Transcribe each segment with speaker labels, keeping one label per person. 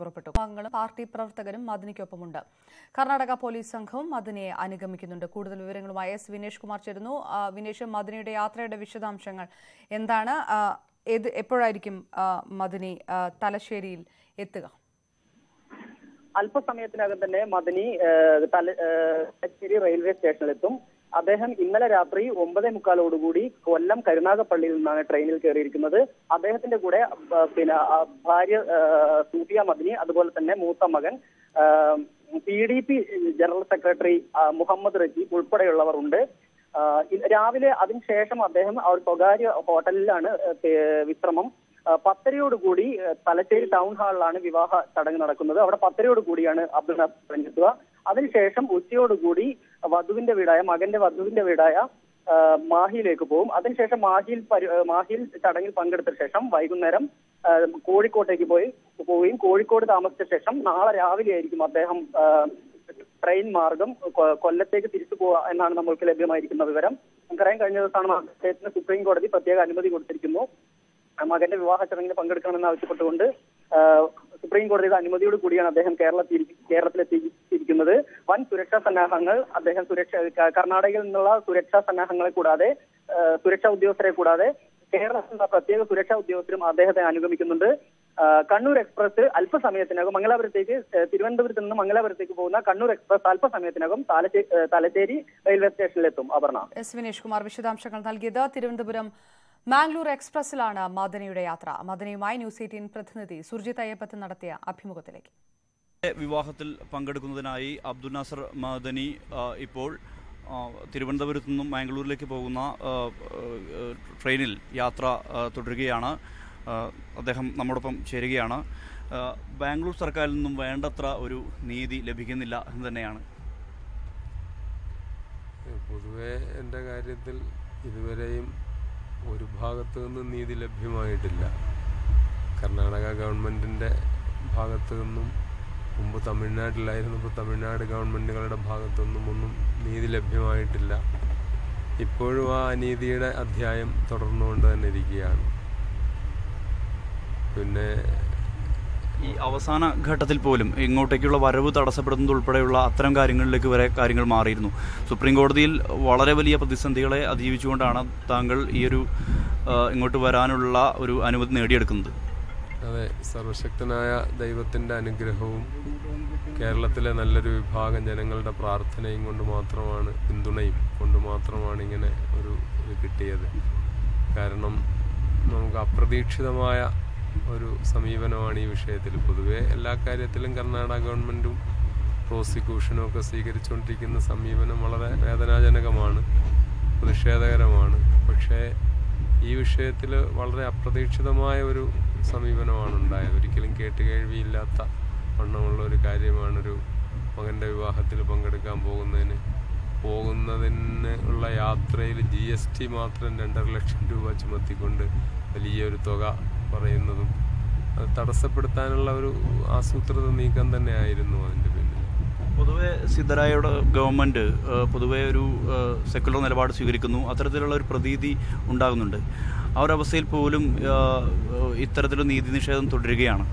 Speaker 1: പുറപ്പെട്ടു. അംഗങ്ങളും പാർട്ടി പ്രവർത്തകരും മദനിക്കൊപ്പമുണ്ട്. കർണാടക പോലീസ് സംഘവും മദനിയെ അനുഗമിക്കുന്നുണ്ട്. കൂടുതൽ വിവരങ്ങളുമായി എസ് വിനേഷ് കുമാർ ചേരുന്നു. വിനേഷ് മദനിയുടെ യാത്രയുടെ വിശദാംശങ്ങൾ എന്താണ്? ഏത് എപ്പോഴായിരിക്കും മദനി തലശ്ശേരിയിൽ എത്തുക?
Speaker 2: അല്പസമയത്തിനകം തന്നെ മദനി തലശ്ശേരി റെയിൽവേ സ്റ്റേഷനിലെത്തും. അദ്ദേഹം ഇന്നലെ രാത്രി ഒമ്പതേ മുക്കാലോടുകൂടി കൊല്ലം കരുനാഗപ്പള്ളിയിൽ നിന്നാണ് ട്രെയിനിൽ കയറിയിരിക്കുന്നത്. അദ്ദേഹത്തിന്റെ കൂടെ പിന്നെ ഭാര്യ സൂഫിയ മദനി അതുപോലെ തന്നെ മൂത്ത മകൻ P D P general secretary Muhammad Rajeeb ഉൾപ്പെടെയുള്ളവർ ഉണ്ട്. രാവിലെ അതിനുശേഷം അദ്ദേഹം ഒരു സ്വകാര്യ ഹോട്ടലിലാണ് വിശ്രമം. പത്തരയോടുകൂടി തലശ്ശേരി ടൗൺ ഹാളിലാണ് വിവാഹ ചടങ്ങ് നടക്കുന്നത്. അവിടെ പത്തരയോടുകൂടിയാണ് അബ്ദുൾ നാസർ എത്തുക അതിനുശേഷം ഉച്ചയോടുകൂടി വധുവിന്റെ വീടായ മകന്റെ വധുവിന്റെ വീടായ മാഹിയിലേക്ക് പോകും. അതിനുശേഷം മാഹിയിൽ മാഹിയിൽ ചടങ്ങിൽ പങ്കെടുത്ത ശേഷം വൈകുന്നേരം കോഴിക്കോട്ടേക്ക് പോയി പോവുകയും കോഴിക്കോട് താമസിച്ച ശേഷം നാളെ രാവിലെ ആയിരിക്കും അദ്ദേഹം ട്രെയിൻ മാർഗം കൊല്ലത്തേക്ക് തിരിച്ചു പോവുക എന്നാണ് നമ്മൾക്ക് ലഭ്യമായിരിക്കുന്ന വിവരം. നമുക്കറിയാം കഴിഞ്ഞ ദിവസമാണ് അദ്ദേഹത്തിന് സുപ്രീം കോടതി പ്രത്യേക അനുമതി കൊടുത്തിരിക്കുന്നു. മകന്റെ വിവാഹ ചടങ്ങിൽ പങ്കെടുക്കണമെന്ന് ആവശ്യപ്പെട്ടുകൊണ്ട് സുപ്രീം കോടതിയുടെ അനുമതിയോട് കൂടിയാണ് അദ്ദേഹം കേരളത്തിൽ കേരളത്തിലെത്തിയിരിക്കുന്നത്. വൻ സുരക്ഷാ സന്നാഹങ്ങൾ അദ്ദേഹം സുരക്ഷ കർണാടകയിൽ നിന്നുള്ള സുരക്ഷാ സന്നാഹങ്ങളെ കൂടാതെ സുരക്ഷാ ഉദ്യോഗസ്ഥരെ കൂടാതെ കേരളത്തിലുള്ള പ്രത്യേക സുരക്ഷാ ഉദ്യോഗസ്ഥരും അദ്ദേഹത്തെ അനുഗമിക്കുന്നുണ്ട്. കണ്ണൂർ എക്സ്പ്രസ് അല്പസമയത്തിനകം മംഗലാപുരത്തേക്ക് തിരുവനന്തപുരത്ത് നിന്ന് മംഗലാപുരത്തേക്ക് പോകുന്ന കണ്ണൂർ എക്സ്പ്രസ് അല്പസമയത്തിനകം തലശ്ശേരി റെയിൽവേ സ്റ്റേഷനിലെത്തും. അപർണ.
Speaker 1: എസ് വിനേഷ് കുമാർ വിശദാംശങ്ങൾ നൽകിയത് തിരുവനന്തപുരം മാംഗ്ലൂർ എക്സ്പ്രസിലാണ് മദനയുടെ യാത്ര. മദനയുമായി ന്യൂസ് എയ്റ്റീൻ പ്രതിനിധി സുർജിത് അയ്യപ്പത്ത് നടത്തിയ അഭിമുഖത്തിലേക്ക്.
Speaker 3: വിവാഹത്തിൽ പങ്കെടുക്കുന്നതിനായി അബ്ദുൽ നാസർ മദനി ഇപ്പോൾ തിരുവനന്തപുരത്തു നിന്നും മാംഗ്ലൂരിലേക്ക് പോകുന്ന ട്രെയിനിൽ യാത്ര തുടരുകയാണ്. അദ്ദേഹം നമ്മോടൊപ്പം ചേരുകയാണ്. ബാംഗ്ലൂർ സർക്കാരിൽ നിന്നും വേണ്ടത്ര ഒരു നീതി ലഭിക്കുന്നില്ല എന്ന് തന്നെയാണ്.
Speaker 4: പൊതുവെ എന്റെ കാര്യത്തിൽ ഇതുവരെയും ഒരു ഭാഗത്തു നിന്നും നീതി ലഭ്യമായിട്ടില്ല. കർണാടക ഗവൺമെന്റിന്റെ ഭാഗത്തു നിന്നും മുമ്പ് തമിഴ്നാട്ടിലായിരുന്നപ്പോൾ തമിഴ്നാട് ഗവൺമെന്റുകളുടെ ഭാഗത്തൊന്നും ഒന്നും നീതി ലഭ്യമായിട്ടില്ല. ഇപ്പോഴും ആ അനീതിയുടെ അധ്യായം തുടർന്നുകൊണ്ട് തന്നെ ഇരിക്കുകയാണ്. പിന്നെ
Speaker 3: ഈ അവസാന ഘട്ടത്തിൽ പോലും ഇങ്ങോട്ടേക്കുള്ള വരവ് തടസ്സപ്പെടുന്നത് ഉൾപ്പെടെയുള്ള അത്തരം കാര്യങ്ങളിലേക്ക് വരെ കാര്യങ്ങൾ മാറിയിരുന്നു. സുപ്രീം കോടതിയിൽ വളരെ വലിയ പ്രതിസന്ധികളെ അതിജീവിച്ചുകൊണ്ടാണ് താങ്കൾ ഈ ഒരു ഇങ്ങോട്ട് വരാനുള്ള ഒരു അനുമതി നേടിയെടുക്കുന്നത്.
Speaker 4: അതെ സർവശക്തനായ ദൈവത്തിന്റെ അനുഗ്രഹവും കേരളത്തിലെ നല്ലൊരു വിഭാഗം ജനങ്ങളുടെ പ്രാർത്ഥനയും കൊണ്ട് മാത്രമാണ് പിന്തുണയും കൊണ്ട് മാത്രമാണ് ഇങ്ങനെ ഒരു ഇത് കിട്ടിയത്. കാരണം നമുക്ക് അപ്രതീക്ഷിതമായ ഒരു സമീപനമാണ് ഈ വിഷയത്തിൽ. പൊതുവെ എല്ലാ കാര്യത്തിലും കർണാടക ഗവൺമെന്റും പ്രോസിക്യൂഷനും ഒക്കെ സ്വീകരിച്ചുകൊണ്ടിരിക്കുന്ന സമീപനം വളരെ വേദനാജനകമാണ് പ്രതിഷേധകരമാണ്. പക്ഷേ ഈ വിഷയത്തിൽ വളരെ അപ്രതീക്ഷിതമായ ഒരു സമീപനമാണ് ഉണ്ടായത് ഒരിക്കലും കേട്ടുകേഴ്വിയില്ലാത്ത വണ്ണമുള്ള ഒരു കാര്യമാണൊരു മകന്റെ വിവാഹത്തിൽ പങ്കെടുക്കാൻ പോകുന്നതിന്. പോകുന്നതിന് ഉള്ള യാത്രയിൽ ജി എസ് ടി മാത്രം രണ്ടര ലക്ഷം രൂപ ചുമത്തിക്കൊണ്ട് വലിയൊരു തുക പറയുന്നതും അത് തടസ്സപ്പെടുത്താനുള്ള ഒരു ആസൂത്രിത നീക്കം തന്നെയായിരുന്നു അതിന്റെ
Speaker 3: പൊതുവെ സിദ്ധരായയുടെ ഗവൺമെന്റ് പൊതുവെ ഒരു സെക്കുലർ നിലപാട് സ്വീകരിക്കുന്നു. അത്തരത്തിലുള്ള ഒരു പ്രതീതി ഉണ്ടാകുന്നുണ്ട്. ആ ഒരു അവസ്ഥയിൽ പോലും ഇത്തരത്തിലുള്ള നീതി നിഷേധം തുടരുകയാണ്.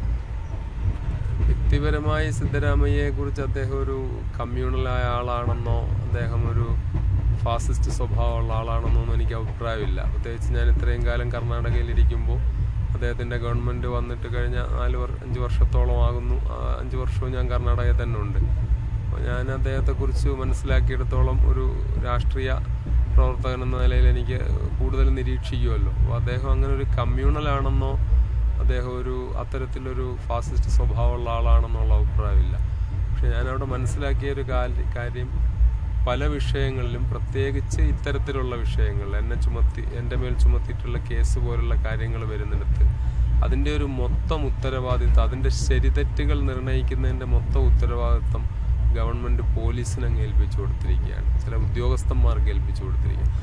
Speaker 4: വ്യക്തിപരമായി സിദ്ധരാമയ്യയെ കുറിച്ച് അദ്ദേഹം ഒരു കമ്മ്യൂണലായ ആളാണെന്നോ അദ്ദേഹം ഒരു ഫാസിസ്റ്റ് സ്വഭാവമുള്ള ആളാണെന്നോ എനിക്ക് അഭിപ്രായമില്ല. പ്രത്യേകിച്ച് ഞാൻ ഇത്രയും കാലം കർണാടകയിൽ ഇരിക്കുമ്പോൾ അദ്ദേഹത്തിന്റെ ഗവൺമെന്റ് വന്നിട്ട് കഴിഞ്ഞ നാല് അഞ്ച് വർഷത്തോളം ആകുന്നു അഞ്ച് വർഷവും ഞാൻ കർണാടകയിൽ തന്നെ ഉണ്ട്. ഞാൻ അദ്ദേഹത്തെക്കുറിച്ച് മനസ്സിലാക്കിയിടത്തോളം ഒരു രാഷ്ട്രീയ പ്രവർത്തകൻ എന്ന നിലയിൽ എനിക്ക് കൂടുതൽ നിരീക്ഷിക്കുമല്ലോ. അപ്പോൾ അദ്ദേഹം അങ്ങനെ ഒരു കമ്മ്യൂണലാണെന്നോ അദ്ദേഹം ഒരു അത്തരത്തിലൊരു ഫാസിസ്റ്റ് സ്വഭാവമുള്ള ആളാണെന്നുള്ള അഭിപ്രായമില്ല. പക്ഷെ ഞാനവിടെ മനസ്സിലാക്കിയ ഒരു കാര്യം പല വിഷയങ്ങളിലും പ്രത്യേകിച്ച് ഇത്തരത്തിലുള്ള വിഷയങ്ങൾ എന്നെ ചുമത്തി എന്റെ മേൽ ചുമത്തിയിട്ടുള്ള കേസ് പോലുള്ള കാര്യങ്ങൾ വരുന്നിടത്ത് അതിന്റെ ഒരു മൊത്തം ഉത്തരവാദിത്വം അതിന്റെ ശരിതെറ്റുകൾ നിർണയിക്കുന്നതിന്റെ മൊത്തം ഉത്തരവാദിത്വം ഗവൺമെന്റ് പോലീസിനങ്ങ് ഏൽപ്പിച്ചു കൊടുത്തിരിക്കുകയാണ്. ചില ഉദ്യോഗസ്ഥന്മാർക്ക് ഏൽപ്പിച്ചു കൊടുത്തിരിക്കുകയാണ്.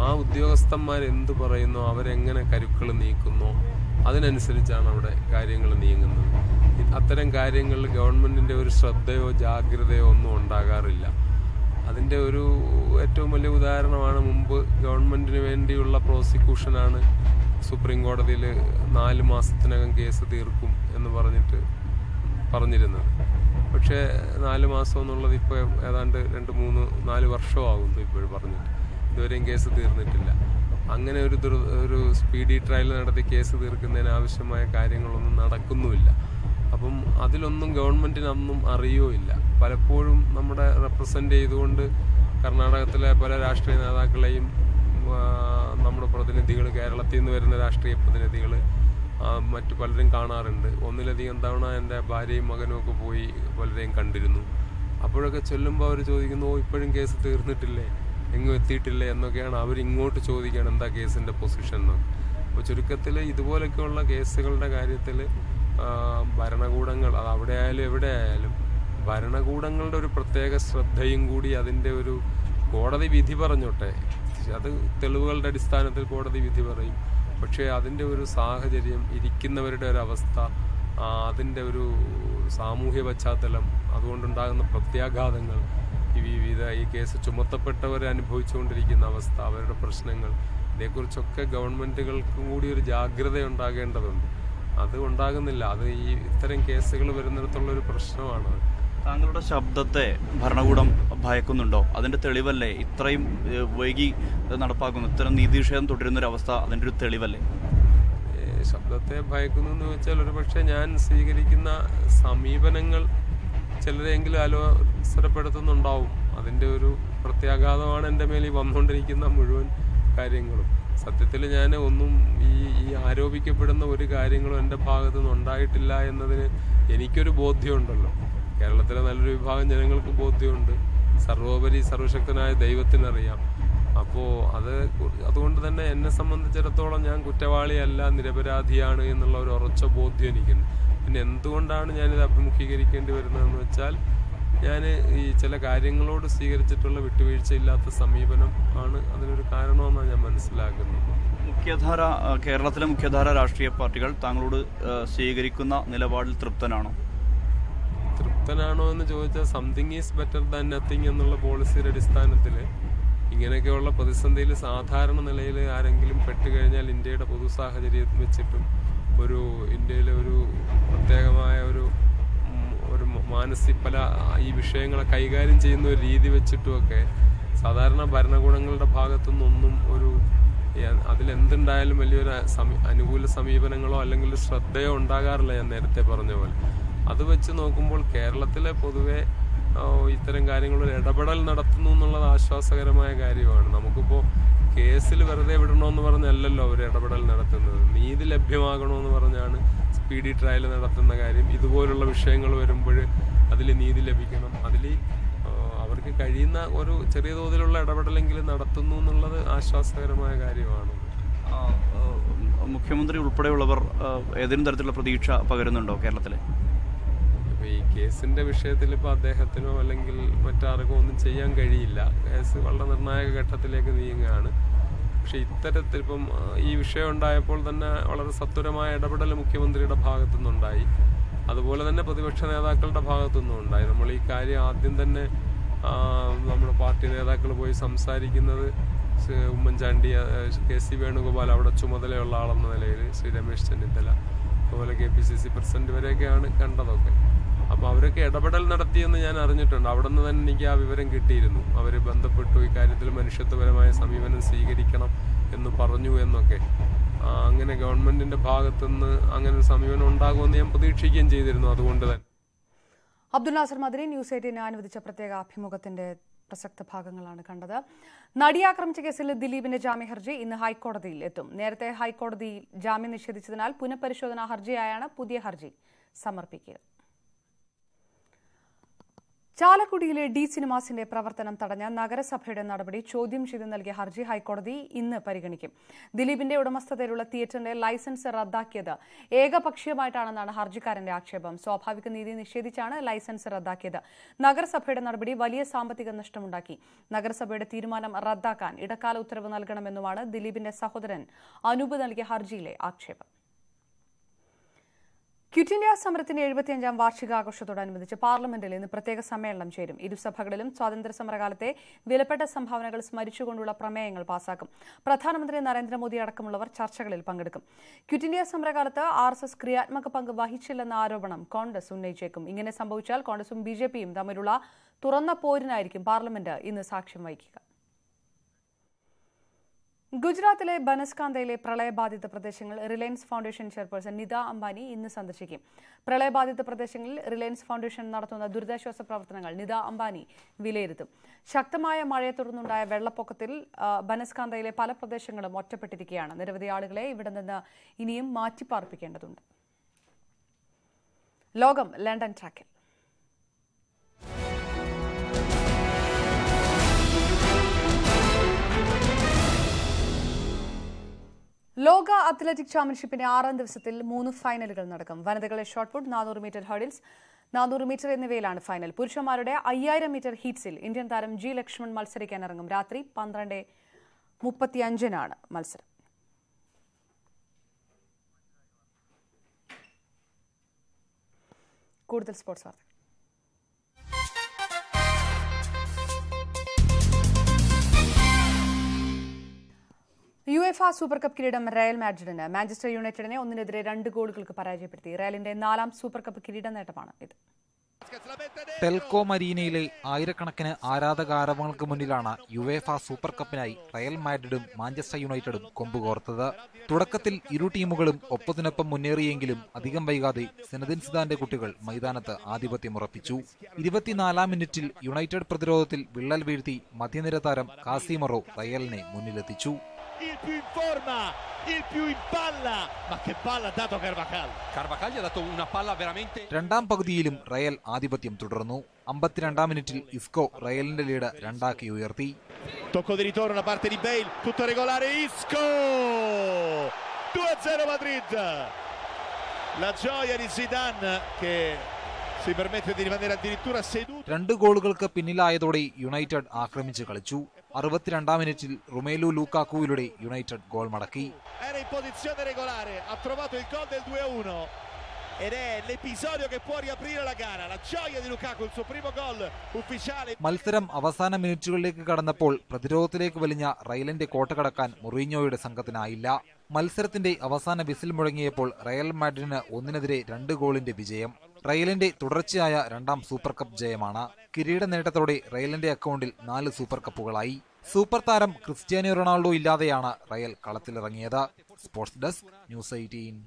Speaker 4: ആ ഉദ്യോഗസ്ഥന്മാർ എന്ത് പറയുന്നു? അവരെങ്ങനെ കരുക്കൾ നീക്കുന്നു? അതിനനുസരിച്ചാണ് അവിടെ കാര്യങ്ങൾ നീങ്ങുന്നത്. അത്തരം കാര്യങ്ങളിൽ ഗവൺമെന്റിന്റെ ഒരു ശ്രദ്ധയോ ജാഗ്രതയോ ഒന്നും ഉണ്ടാകാറില്ല. അതിന്റെ ഒരു ഏറ്റവും വലിയ ഉദാഹരണമാണ് മുമ്പ് ഗവൺമെന്റിന് വേണ്ടിയുള്ള പ്രോസിക്യൂഷനാണ് സുപ്രീം കോടതിയിൽ നാല് മാസത്തിനകം കേസ് തീർക്കും എന്ന് പറഞ്ഞിട്ട് പറഞ്ഞിരുന്നത്. പക്ഷേ നാല് മാസം എന്നുള്ളത് ഇപ്പോൾ ഏതാണ്ട് രണ്ട് മൂന്ന് നാല് വർഷമാകുന്നു ഇപ്പോഴും പറഞ്ഞിട്ട്. ഇതുവരെയും കേസ് തീർന്നിട്ടില്ല. അങ്ങനെ ഒരു ദുർ ഒരു സ്പീഡി ട്രയൽ നടത്തി കേസ് തീർക്കുന്നതിന് ആവശ്യമായ കാര്യങ്ങളൊന്നും നടക്കുന്നുമില്ല. അപ്പം അതിലൊന്നും ഗവൺമെന്റിനൊന്നും അറിയുമില്ല പലപ്പോഴും നമ്മുടെ റെപ്രസെന്റ് ചെയ്തുകൊണ്ട് കർണാടകത്തിലെ പല രാഷ്ട്രീയ നേതാക്കളെയും നമ്മുടെ പ്രതിനിധികൾ കേരളത്തിൽ നിന്ന് വരുന്ന രാഷ്ട്രീയ പ്രതിനിധികൾ മറ്റു പലരും കാണാറുണ്ട്. ഒന്നിലധികം തവണ എന്റെ ഭാര്യയും മകനും ഒക്കെ പോയി പലരെയും കണ്ടിരുന്നു. അപ്പോഴൊക്കെ ചൊല്ലുമ്പോൾ അവർ ചോദിക്കുന്നു ഓ ഇപ്പോഴും കേസ് തീർന്നിട്ടില്ലേ? എങ്ങും എത്തിയിട്ടില്ലേ? എന്നൊക്കെയാണ് അവർ ഇങ്ങോട്ട് ചോദിക്കുകയാണ് എന്താ കേസിന്റെ പൊസിഷൻ? എന്നൊക്കെ. അപ്പോൾ ചുരുക്കത്തിൽ ഇതുപോലൊക്കെയുള്ള കേസുകളുടെ കാര്യത്തിൽ ഭരണകൂടങ്ങൾ അത് അവിടെ ആയാലും എവിടെ ആയാലും ഭരണകൂടങ്ങളുടെ ഒരു പ്രത്യേക ശ്രദ്ധയും കൂടി അതിന്റെ ഒരു കോടതി വിധി പറഞ്ഞോട്ടെ. അത് തെളിവുകളുടെ അടിസ്ഥാനത്തിൽ കോടതി വിധി പറയും. പക്ഷേ അതിന്റെ ഒരു സാഹചര്യം ഇരിക്കുന്നവരുടെ ഒരു അവസ്ഥ അതിന്റെ ഒരു സാമൂഹ്യ പശ്ചാത്തലം അതുകൊണ്ടുണ്ടാകുന്ന പ്രത്യാഘാതങ്ങൾ ഈ വിവിധ ഈ കേസ് ചുമത്തപ്പെട്ടവർ അനുഭവിച്ചുകൊണ്ടിരിക്കുന്ന അവസ്ഥ അവരുടെ പ്രശ്നങ്ങൾ ഇതേക്കുറിച്ചൊക്കെ ഗവൺമെന്റുകൾക്കും കൂടി ഒരു ജാഗ്രത ഉണ്ടാകേണ്ടതുണ്ട്. അത് ഉണ്ടാകുന്നില്ല. അത് ഈ ഇത്തരം കേസുകൾ വരുന്നിടത്തുള്ളൊരു പ്രശ്നമാണ്.
Speaker 3: താങ്കളുടെ ശബ്ദത്തെ ഭരണകൂടം ഭയക്കുന്നുണ്ടോ? അതിന്റെ തെളിവല്ലേ? ഇത്രയും വൈകി നടപ്പാക്കുന്നു. ഇത്തരം തുടരുന്ന ഒരു അവസ്ഥ അതിന്റെ ഒരു തെളിവല്ലേ
Speaker 4: ശബ്ദത്തെ ഭയക്കുന്നു എന്ന് വെച്ചാൽ ഒരു പക്ഷേ ഞാൻ സ്വീകരിക്കുന്ന സമീപനങ്ങൾ ചിലരെങ്കിലും അലോസരപ്പെടുത്തുന്നുണ്ടാവും. അതിന്റെ ഒരു പ്രത്യാഘാതമാണ് എന്റെ ഈ വന്നുകൊണ്ടിരിക്കുന്ന മുഴുവൻ കാര്യങ്ങളും. സത്യത്തിൽ ഞാൻ ഒന്നും ഈ ഈ ആരോപിക്കപ്പെടുന്ന ഒരു കാര്യങ്ങളും എന്റെ ഭാഗത്തു നിന്ന് ഉണ്ടായിട്ടില്ല എന്നതിന് എനിക്കൊരു ബോധ്യമുണ്ടല്ലോ. കേരളത്തിലെ നല്ലൊരു വിഭാഗം ജനങ്ങൾക്ക് ബോധ്യമുണ്ട്. സർവോപരി സർവശക്തനായ ദൈവത്തിനറിയാം. അപ്പോൾ അത് അതുകൊണ്ട് തന്നെ എന്നെ സംബന്ധിച്ചിടത്തോളം ഞാൻ കുറ്റവാളിയല്ല നിരപരാധിയാണ് എന്നുള്ള ഒരു ഉറച്ച ബോധ്യം എനിക്കുണ്ട്. പിന്നെ എന്തുകൊണ്ടാണ് ഞാനിത് അഭിമുഖീകരിക്കേണ്ടി വരുന്നതെന്ന് വെച്ചാൽ ഞാൻ ഈ ചില കാര്യങ്ങളോട് സ്വീകരിച്ചിട്ടുള്ള വിട്ടുവീഴ്ചയില്ലാത്ത സമീപനം ആണ് അതിനൊരു കാരണമെന്നാണ് ഞാൻ മനസ്സിലാക്കുന്നത്.
Speaker 3: മുഖ്യധാര കേരളത്തിലെ മുഖ്യധാര രാഷ്ട്രീയ പാർട്ടികൾ താങ്കളോട് സ്വീകരിക്കുന്ന നിലപാടിൽ തൃപ്തനാണോ?
Speaker 4: തൃപ്തനാണോ എന്ന് ചോദിച്ചാൽ something is better than nothing എന്നുള്ള പോളിസിയുടെ അടിസ്ഥാനത്തിൽ ഇങ്ങനെയൊക്കെയുള്ള പ്രതിസന്ധിയിൽ സാധാരണ നിലയിൽ ആരെങ്കിലും പെട്ടുകഴിഞ്ഞാൽ ഇന്ത്യയുടെ പൊതു സാഹചര്യം വെച്ചിട്ടും ഒരു ഇന്ത്യയിലെ ഒരു പ്രത്യേകമായ ഒരു ഒരു മാനസിക പല ഈ വിഷയങ്ങളെ കൈകാര്യം ചെയ്യുന്ന ഒരു രീതി വെച്ചിട്ടുമൊക്കെ സാധാരണ ഭരണകൂടങ്ങളുടെ ഭാഗത്തുനിന്നൊന്നും ഒരു അതിലെന്തുണ്ടായാലും വലിയൊരു സമീ- അനുകൂല സമീപനങ്ങളോ അല്ലെങ്കിൽ ശ്രദ്ധയോ ഉണ്ടാകാറില്ല ഞാൻ നേരത്തെ പറഞ്ഞ പോലെ. അത് വെച്ച് നോക്കുമ്പോൾ കേരളത്തിലെ പൊതുവെ ഇത്തരം കാര്യങ്ങളിൽ ഒരു ഇടപെടൽ നടത്തുന്നു എന്നുള്ളത് ആശ്വാസകരമായ കാര്യമാണ്. നമുക്കിപ്പോൾ കേസിൽ വെറുതെ വിടണമെന്ന് പറഞ്ഞല്ലല്ലോ അവർ ഇടപെടൽ നടത്തുന്നത്. നീതി ലഭ്യമാകണമെന്ന് പറഞ്ഞാണ് സ്പീഡി ട്രയൽ നടത്തുന്ന കാര്യം. ഇതുപോലുള്ള വിഷയങ്ങൾ വരുമ്പോൾ അതിൽ നീതി ലഭിക്കണം. അതിൽ അവർക്ക് കഴിയുന്ന ഒരു ചെറിയ തോതിലുള്ള ഇടപെടലെങ്കിലും നടത്തുന്നു എന്നുള്ളത് ആശ്വാസകരമായ കാര്യമാണ്.
Speaker 3: മുഖ്യമന്ത്രി ഉൾപ്പെടെയുള്ളവർ ഏതെങ്കിലും തരത്തിലുള്ള പ്രതീക്ഷ പകരുന്നുണ്ടോ കേരളത്തിലെ?
Speaker 4: ഇപ്പൊ ഈ കേസിന്റെ വിഷയത്തിൽ ഇപ്പൊ അദ്ദേഹത്തിനോ അല്ലെങ്കിൽ മറ്റാർക്കോ ഒന്നും ചെയ്യാൻ കഴിയില്ല. കേസ് വളരെ നിർണായക ഘട്ടത്തിലേക്ക് നീങ്ങുകയാണ്. പക്ഷെ ഇത്തരത്തിൽ ഇപ്പം ഈ വിഷയം ഉണ്ടായപ്പോൾ തന്നെ വളരെ സത്വരമായ ഇടപെടൽ മുഖ്യമന്ത്രിയുടെ ഭാഗത്തു നിന്നുണ്ടായി അതുപോലെ തന്നെ പ്രതിപക്ഷ നേതാക്കളുടെ ഭാഗത്തു നിന്നും ഉണ്ടായി. നമ്മൾ ഈ കാര്യം ആദ്യം തന്നെ നമ്മുടെ പാർട്ടി നേതാക്കൾ പോയി സംസാരിക്കുന്നത് ഉമ്മൻചാണ്ടി കെ സി വേണുഗോപാൽ അവിടെ ചുമതലയുള്ള ആളെന്ന നിലയിൽ ശ്രീ രമേശ് ചെന്നിത്തല അതുപോലെ K P C C president വരെയൊക്കെയാണ് കണ്ടതൊക്കെ. അപ്പോൾ അവരൊക്കെ ഇടപെടൽ നടത്തിയെന്ന് ഞാൻ അറിഞ്ഞിട്ടുണ്ട്. അവിടെ നിന്ന് തന്നെ എനിക്ക് ആ വിവരം കിട്ടിയിരുന്നു. അവർ ബന്ധപ്പെട്ടു. ഇക്കാര്യത്തിൽ മനുഷ്യത്വപരമായ സമീപനം സ്വീകരിക്കണം എന്ന് പറഞ്ഞു എന്നൊക്കെ. അങ്ങനെ ഗവൺമെന്റിന്റെ ഭാഗത്തുനിന്ന് അങ്ങനെ ഒരു സമീപനം ഉണ്ടാകുമെന്ന് ഞാൻ പ്രതീക്ഷിക്കുകയും ചെയ്തിരുന്നു. അതുകൊണ്ട് തന്നെ.
Speaker 1: അബ്ദുൽ നാസർ മദനി ന്യൂസ് എയ്റ്റീൻ അനുവദിച്ച പ്രത്യേക അഭിമുഖത്തിന്റെ പ്രസക്ത ഭാഗങ്ങളാണ് കണ്ടത്. നടിയെ ആക്രമിച്ച കേസിൽ ദിലീപിന്റെ ജാമ്യ ഹർജി ഇന്ന് ഹൈക്കോടതിയിൽ എത്തും. നേരത്തെ ഹൈക്കോടതിയിൽ ജാമ്യം നിഷേധിച്ചതിനാൽ പുനഃപരിശോധനാ ഹർജിയായാണ് പുതിയ ഹർജി സമർപ്പിക്കുക. ചാലക്കുടിയിലെ ഡി സിനിമാസിന്റെ പ്രവർത്തനം തടഞ്ഞ നഗരസഭയുടെ നടപടി ചോദ്യം ചെയ്ത് നൽകിയ ഹർജി ഹൈക്കോടതി ഇന്ന് പരിഗണിക്കും. ദിലീപിന്റെ ഉടമസ്ഥതയിലുള്ള തിയേറ്ററിന്റെ ലൈസൻസ് റദ്ദാക്കിയത് ഏകപക്ഷീയമായിട്ടാണെന്നാണ് ഹർജിക്കാരന്റെ ആക്ഷേപം. സ്വാഭാവിക നീതി നിഷേധിച്ചാണ് ലൈസൻസ് റദ്ദാക്കിയത്. നഗരസഭയുടെ നടപടി വലിയ സാമ്പത്തിക നഷ്ടമുണ്ടാക്കി. നഗരസഭയുടെ തീരുമാനം റദ്ദാക്കാൻ ഇടക്കാല ഉത്തരവ് നൽകണമെന്നുമാണ് ദിലീപിന്റെ സഹോദരൻ അനൂപ് നൽകിയ ഹർജിയിലെ ആക്ഷേപം. ക്വിറ്റ് ഇന്ത്യ സമരത്തിന്റെ എഴുപത്തിയഞ്ചാം വാർഷികാഘോഷത്തോടനുബന്ധിച്ച് പാർലമെന്റിൽ ഇന്ന് പ്രത്യേക സമ്മേളനം ചേരും. ഇരുസഭകളിലും സ്വാതന്ത്ര്യ സമരകാലത്തെ വിലപ്പെട്ട സംഭാവനകൾ സ്മരിച്ചുകൊണ്ടുള്ള പ്രമേയങ്ങൾ പാസാക്കും. പ്രധാനമന്ത്രി നരേന്ദ്രമോദി അടക്കമുള്ളവർ ചർച്ചകളിൽ പങ്കെടുക്കും. ക്വിറ്റ് ഇന്ത്യ സമരകാലത്ത് ആർ എസ് എസ് ക്രിയാത്മക പങ്ക് വഹിച്ചില്ലെന്ന ആരോപണം കോൺഗ്രസ് ഉന്നയിച്ചേക്കും. ഇങ്ങനെ സംഭവിച്ചാൽ കോൺഗ്രസും ബിജെപിയും തമ്മിലുള്ള തുറന്ന പോരിനായിരിക്കും പാർലമെന്റ് ഇന്ന് സാക്ഷ്യം വഹിക്കുക. ഗുജറാത്തിലെ ബനസ്കാന്തയിലെ പ്രളയബാധിത പ്രദേശങ്ങൾ Reliance foundation chairperson Nita Ambani ഇന്ന് സന്ദർശിക്കും. പ്രളയബാധിത പ്രദേശങ്ങളിൽ റിലയൻസ് ഫൗണ്ടേഷൻ നടത്തുന്ന ദുരിതാശ്വാസ പ്രവർത്തനങ്ങൾ നിത അംബാനി വിലയിരുത്തും. ശക്തമായ മഴയെ തുടർന്നുണ്ടായ വെള്ളപ്പൊക്കത്തിൽ ബനസ്കാന്തയിലെ പല പ്രദേശങ്ങളും ഒറ്റപ്പെട്ടിരിക്കുകയാണ്. നിരവധി ആളുകളെ ഇവിടെ നിന്ന് ഇനിയും മാറ്റിപ്പാർപ്പിക്കേണ്ടതുണ്ട്. ലോകം ലണ്ടൻ ട്രാക്കിൽ. ലോക അത്ലറ്റിക് ചാമ്പ്യൻഷിപ്പിന്റെ ആറാം ദിവസത്തിൽ മൂന്ന് ഫൈനലുകൾ നടക്കും. വനിതകളെ ഷോട്ട്പുട്ട് നാനൂറ് മീറ്റർ ഹർഡിൽസ് നാനൂറ് മീറ്റർ എന്നിവയിലാണ് ഫൈനൽ. പുരുഷന്മാരുടെ അയ്യായിരം മീറ്റർ ഹീറ്റ്സിൽ ഇന്ത്യൻ താരം ജി ലക്ഷ്മൺ മത്സരിക്കാനിറങ്ങും. രാത്രി പന്ത്രണ്ട് മുപ്പത്തിയഞ്ചിനാണ് മത്സരം. കൂടുതൽ സ്പോർട്സ് വാർത്തകൾ. യു എഫ് ആ സൂപ്പർ കപ്പ് കിരീടം റയൽ മാഡ്രിഡിന് മാഞ്ചസ്റ്റർ യുണൈറ്റഡിനെ ഒന്നിനെതിരെ രണ്ട് ഗോളുകൾക്ക് പരാജയപ്പെടുത്തി. റയലിന്റെ നാലാം സൂപ്പർ കപ്പ് കിരീട നേട്ടമാണ് ഇത്.
Speaker 5: ടെൽക്കോ മരീനയിലെ ആയിരക്കണക്കിന് ആരാധകാരവങ്ങൾക്ക് മുന്നിലാണ് യുവേഫ സൂപ്പർ കപ്പിനായി റയൽ മാഡ്രിഡും മാഞ്ചസ്റ്റർ യുണൈറ്റഡും കൊമ്പുകോർത്തത് തുടക്കത്തിൽ ഇരു ടീമുകളും ഒപ്പത്തിനൊപ്പം മുന്നേറിയെങ്കിലും അധികം വൈകാതെ സെനദിൻ സിദാന്റെ കുട്ടികൾ മൈതാനത്ത് ആധിപത്യമുറപ്പിച്ചു ഇരുപത്തിനാലാം മിനിറ്റിൽ യുണൈറ്റഡ് പ്രതിരോധത്തിൽ വിള്ളൽ വീഴ്ത്തി മധ്യനിര താരം കാസിമറോ റയലിനെ മുന്നിലെത്തിച്ചു.
Speaker 6: il più in forma, il più in palla. Ma che palla ha dato Carvajal!
Speaker 7: Carvajal gli ha dato una palla veramente
Speaker 5: രണ്ടാം പകുതിയിലും റയൽ ആധിപത്യം തുടർന്നു അമ്പത്തിരണ്ടാം മിനിറ്റിൽ ഇസ്കോ റയലിന്റെ ലീഡ് രണ്ടാക്കി ഉയർത്തി
Speaker 6: Tocco di ritorno da parte di Bale, tutto regolare Isco! 2-0 Madrid. La gioia di Zidane che si permette di rimanere addirittura seduto.
Speaker 5: രണ്ട് ഗോളുകൾക്ക് പിന്നിലായതോടെ United ആക്രമിച്ച് കളിച്ചു അറുപത്തിരണ്ടാം മിനിറ്റിൽ റുമേലു ലൂക്കാക്കുവിലൂടെ യുണൈറ്റഡ് ഗോൾ മടക്കി
Speaker 6: Era in posizione regolare, trovato il gol del 2-1 ed è l'episodio che può riaprire la gara. La gioia di Lukaku, il suo primo gol ufficiale.
Speaker 5: മത്സരം അവസാന മിനിറ്റുകളിലേക്ക് കടന്നപ്പോൾ പ്രതിരോധത്തിലേക്ക് വലിഞ്ഞ റയലിന്റെ കോട്ട കടക്കാൻ മുറിഞ്ഞോയുടെ സംഘത്തിനായില്ല മത്സരത്തിന്റെ അവസാന വിസിൽ മുഴങ്ങിയപ്പോൾ റയൽ മാഡ്രിഡിന് ഒന്നിനെതിരെ രണ്ട് ഗോളിന്റെ വിജയം റയലിന്റെ തുടർച്ചയായ രണ്ടാം സൂപ്പർ കപ്പ് ജയമാണ്. കിരീട നേട്ടത്തോടെ റയലിന്റെ അക്കൗണ്ടിൽ നാല് സൂപ്പർ കപ്പുകളായി. സൂപ്പർ താരം ക്രിസ്ത്യാനോ റൊണാൾഡോ ഇല്ലാതെയാണ് Real കളത്തിലിറങ്ങിയത്. Sports desk news eighteen.